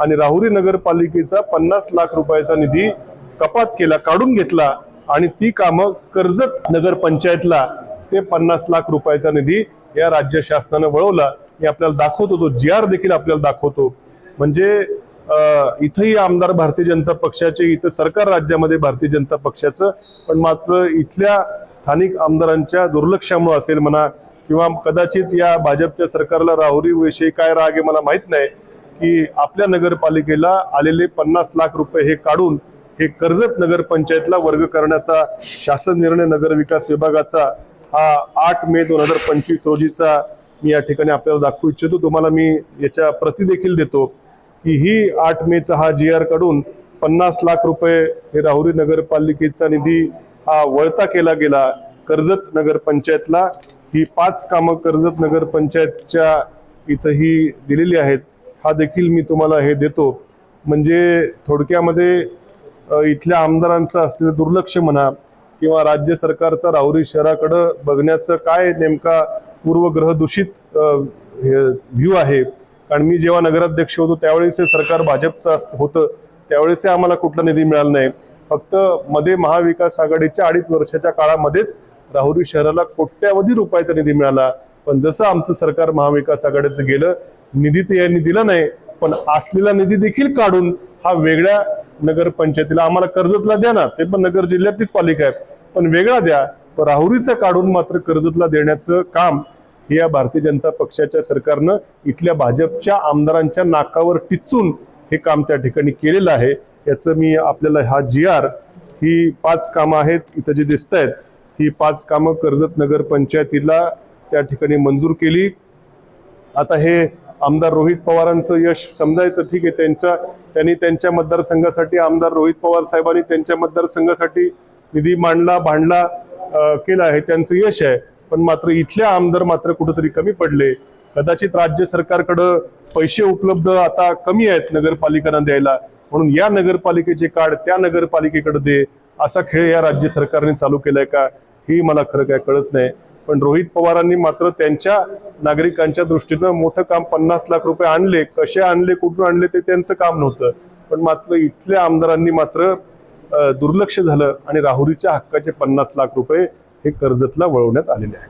आणि राहुरी नगरपालिकेचा पन्नास लाख रुपयाचा निधी कपात केला काढून घेतला आणि ती कामं कर्जत नगरपंचायतला ते पन्नास लाख रुपयाचा निधी या राज्य शासनानं वळवला. हे आपल्याला दाखवतो तो जी आर देखील आपल्याला दाखवतो. म्हणजे इथंही आमदार भारतीय जनता पक्षाचे इथं सरकार राज्यामध्ये भारतीय जनता पक्षाचं पण मात्र इथल्या स्थानिक आमदारांच्या दुर्लक्षामुळे असेल म्हणा किंवा कदाचित या भाजपच्या सरकारला राहुरी विषयी काय राग आहे मला माहीत नाही. की आपल्या नगरपालिकेला आलेले पन्नास लाख रुपये हे काढून हे कर्जत नगरपंचायतला वर्ग करण्याचा शासन निर्णय नगर विकास विभागाचा हा आठ मे दोन हजार पंचवीस रोजीचा मी या ठिकाणी आपल्याला दाखवू इच्छितो. तुम्हाला मी याच्या प्रती देखील देतो की ही आठ मेचा हा जी आर काढून पन्नास लाख रुपये हे राहुरी नगरपालिकेचा निधी हा वळता केला गेला. कर्जत नगरपंचायतला ही पाच कामं कर्जत नगरपंचायतच्या इथं ही दिलेली आहेत. हा देखील मी तुम्हाला हे देतो. म्हणजे थोडक्यामध्ये इथल्या आमदारांचं असलेलं दुर्लक्ष म्हणा किंवा राज्य सरकारचा राहुरी शहराकडं बघण्याचं काय नेमका पूर्वग्रह दूषित व्ह्यू आहे. कारण मी जेव्हा नगराध्यक्ष होतो त्यावेळेस हे सरकार भाजपचं अस- होतं. त्यावेळेस हे आम्हाला कुठला निधी मिळाला नाही. फक्त मध्ये महाविकास आघाडीच्या अडीच वर्षाच्या काळामध्येच राहुरी शहराला कोट्यावधी रुपयाचा निधी मिळाला. पण जसं आमचं सरकार महाविकास आघाडीचं गेलं निधी तर यांनी दिला नाही पण असलेला निधी देखील काढून हा वेगळ्या नगरपंचायतीला आम्हाला कर्जतला द्या ना ते पण नगर जिल्ह्यातलीच पालिका आहे पण वेगळा द्या. पण राहुरीचा काढून मात्र कर्जतला देण्याचं काम हे या भारतीय जनता पक्षाच्या सरकारनं इथल्या भाजपच्या आमदारांच्या नाकावर टिचून हे काम त्या ठिकाणी केलेलं आहे. याचं मी आपल्याला हा जी आर ही पाच कामं आहेत इथं जी दिसत आहेत ही पाच कामं कर्जत नगर पंचायतीला त्या ठिकाणी मंजूर केली. आता हे आमदार रोहित पवारांचं यश समजायचं ठीक आहे. त्यांच्या त्यांनी त्यांच्या मतदारसंघासाठी आमदार रोहित पवार साहेबांनी त्यांच्या मतदारसंघासाठी निधी मांडला भांडला केला आहे. त्यांचं यश आहे. पण मात्र इथले आमदार मात्र कुठंतरी कमी पडले. कदाचित राज्य सरकारकडं पैसे उपलब्ध आता कमी आहेत नगरपालिकांना द्यायला. म्हणून या नगरपालिकेचे कार्ड त्या नगरपालिकेकडे दे. असा खेळ या राज्य सरकारने चालू केलाय का? ही मला खरं काय कळत नाही. पण रोहित पवारांनी मात्र त्यांच्या नागरिकांच्या दृष्टीनं मोठं काम पन्नास लाख रुपये आणले. कसे आणले कुठून आणले ते त्यांचं काम नव्हतं. पण मात्र इथल्या आमदारांनी मात्र दुर्लक्ष झालं आणि राहुरीच्या हक्काचे पन्नास लाख रुपये हे कर्जतला वळवण्यात आलेले आहे.